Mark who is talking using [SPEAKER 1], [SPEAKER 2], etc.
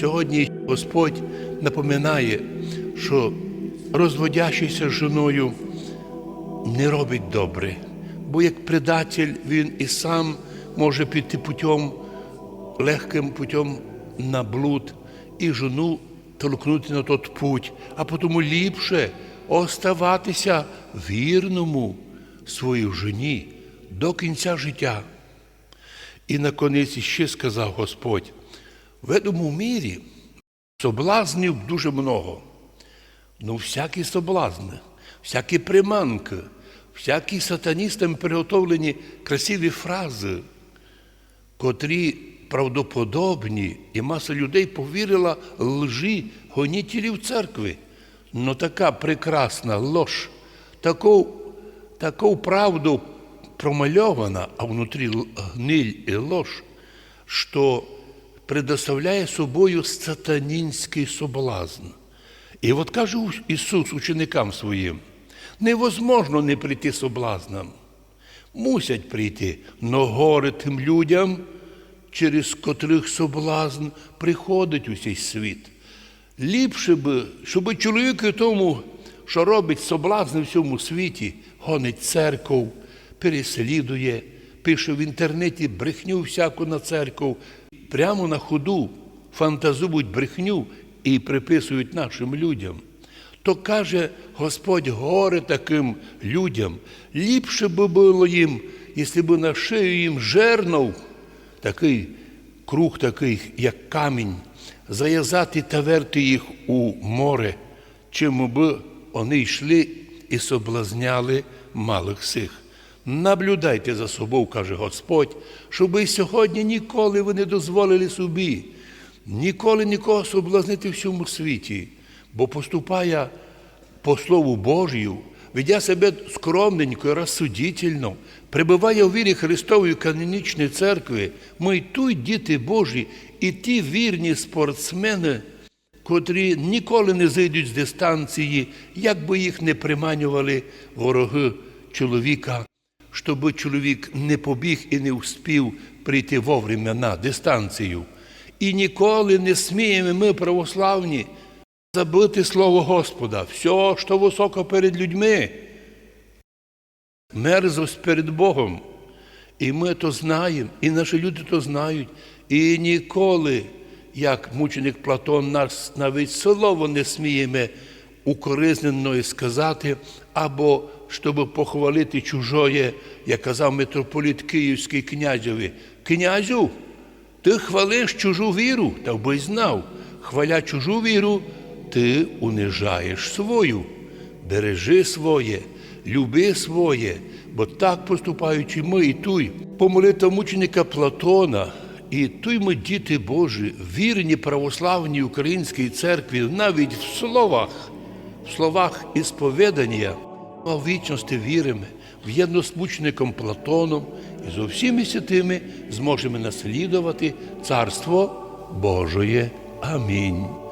[SPEAKER 1] Сьогодні Господь напоминає, що розводящийся з жіною не робить добре, бо як предатель він і сам може піти путем, легким путем на блуд і жену толкнути на тот путь, а тому ліпше оставатися вірному своїй жені до кінця життя. І наконець ще сказав Господь, в этому мірі соблазнів дуже много. Ну, всякі соблазни, всякі приманки, всякі сатаністам приготовлені красиві фрази, котрі правдоподобні, і маса людей повірила лжи гонітелів церкви. Ну така прекрасна лож, таку, таку правду промальована, а внутрі гниль і лож, що предоставляє собою сатанінський соблазн. І от каже Ісус ученикам своїм, невозможно не прийти соблазнам. Мусять прийти, но горе тим людям, через котрих соблазн приходить у цей світ. Ліпше би, щоб чоловік тому, що робить соблазни в цьому світі, гонить церков, переслідує, пише в інтернеті брехню всяку на церков, прямо на ходу фантазують брехню і приписують нашим людям. То каже Господь горе таким людям, ліпше би було їм, якщо б на шию їм жернув такий круг, такий, як камінь, зав'язати та верти їх у море, чим би вони йшли і соблазняли малих сих. Наблюдайте за собою, каже Господь, щоб і сьогодні ніколи ви не дозволили собі, ніколи нікого соблазнити в цьому світі, бо поступає по Слову Божію, ведя себе скромненько, розсудительно, прибуває у вірі Христової канонічної церкви, ми й діти Божі, і ті вірні спортсмени, котрі ніколи не зайдуть з дистанції, як би їх не приманювали вороги чоловіка, щоб чоловік не побіг і не успів прийти вовремя на дистанцію. І ніколи не сміємо ми, православні, забути слово Господа, все, що високо перед людьми, мерзость перед Богом. І ми то знаємо, і наші люди то знають. І ніколи, як мученик Платон, нас навіть слово не сміємо укоризненної сказати, або щоб похвалити чужоє, як казав митрополіт Київський князеві. Князю, ти хвалиш чужу віру, та би знав, хваля чужу віру, ти унижаєш свою. Бережи своє, люби своє, бо так поступаючи ми і туй. Помолитва мученика Платона, і туй ми, діти Божі, вірні православній українській церкві, навіть в словах, в словах ісповідання, а в вічності віримо, в єдно з мучеником Платоном і з усіми святими зможемо наслідувати Царство Божоє. Амінь.